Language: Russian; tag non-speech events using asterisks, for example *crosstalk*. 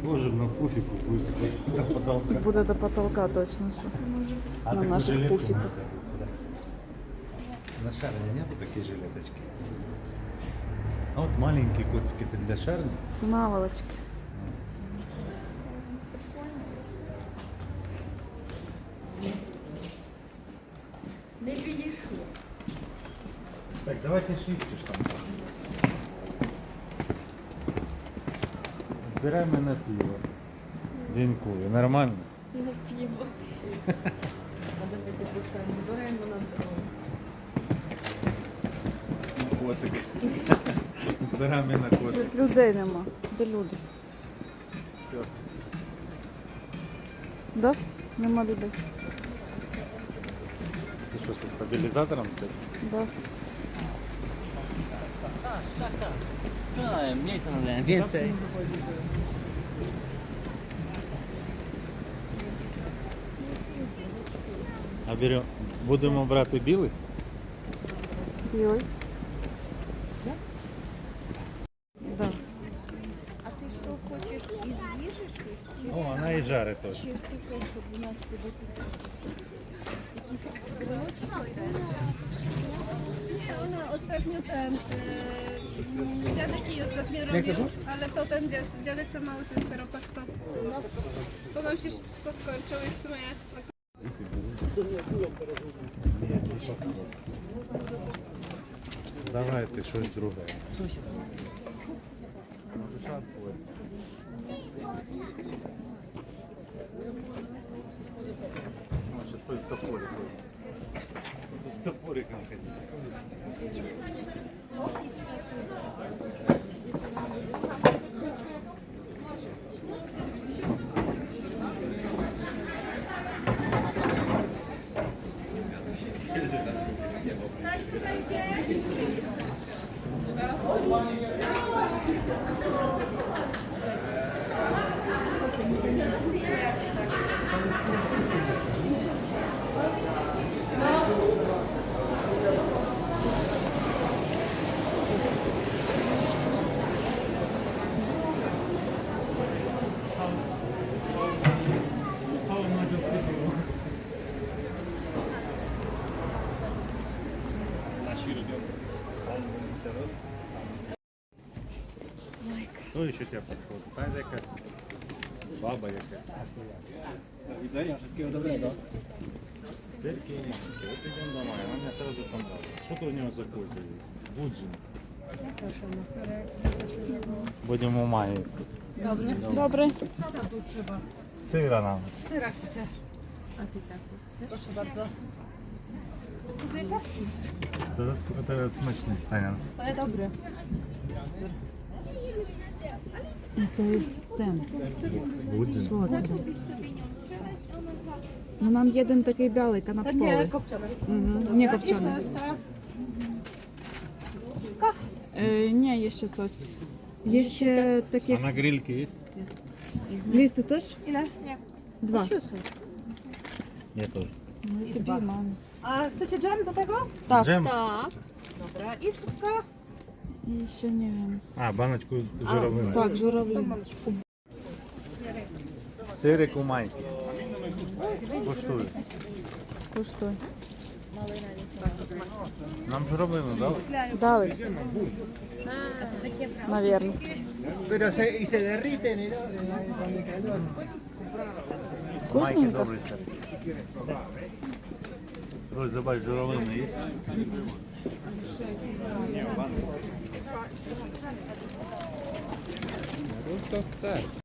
Сложим на пуфику, хоть до потолка. Буде до потолка точно, що. А На наших пуфиках. На шарне нету такие жилеточки? А вот маленькие котики ты для шарни? Це наволочки. Так, давайте ж там. Збирай мене пиво. Денькове, нормально? На пиво. *laughs* Збираємо на дрон. Коцик. *laughs* Збирай мене коцик. Щось людей нема. Де люди? Все. Да? Нема людей. Ти що, зі стабілізатором сидиш? Да. No, mniej to nadałem, więcej. А берем, будемо брати білий? Білий. Да. А ти що хочеш із їжі щось? Чи, О, вона і жарить теж. чи таке, щоб у нас туди ostatnio ten. Yy, dziadek jej ostatnio robił, ale to ten dziad, dziadek co mały ten seropak to. No, to nam się szybko skończyło i w sumie. Давайте щось друге. Сейчас べきかもしれない。Хто ще тебе підходить? Та якась баба якась. Do widzenia, wszystkiego dobrego. Сырки и няньки. Вот идем домой, она мне сразу понравилась. Что ты у него за козы есть? Буджин. Будемо має. Добре. Сира Kupujecie? To jest smaczny, tak. fajny. Ale dobry. I to jest ten. Budyń. Słodki. No mam jeden taki biały, kanapkowy. Takie kopczone. Mhm. Nie kopczone. Y, e, nie, jeszcze coś. Jeszcze takie... A na grillki jest? Jest Listy też? Ile? Nie. Dwa. Ja też. No i dwa. mam. A chcecie dżem do tego? Так. Джем? Так. Dobra, i wszystko? І ще не wiem. А, баночку журавлини. Так, журавлі. Сирик у майки. Коштує. Коштуй. Нам журавлину дали? Дали. Наверно. Pero se, y se derriten y no, con el calor. Майки Вкусненько. добрий сир. Ось, забач, журавлина є?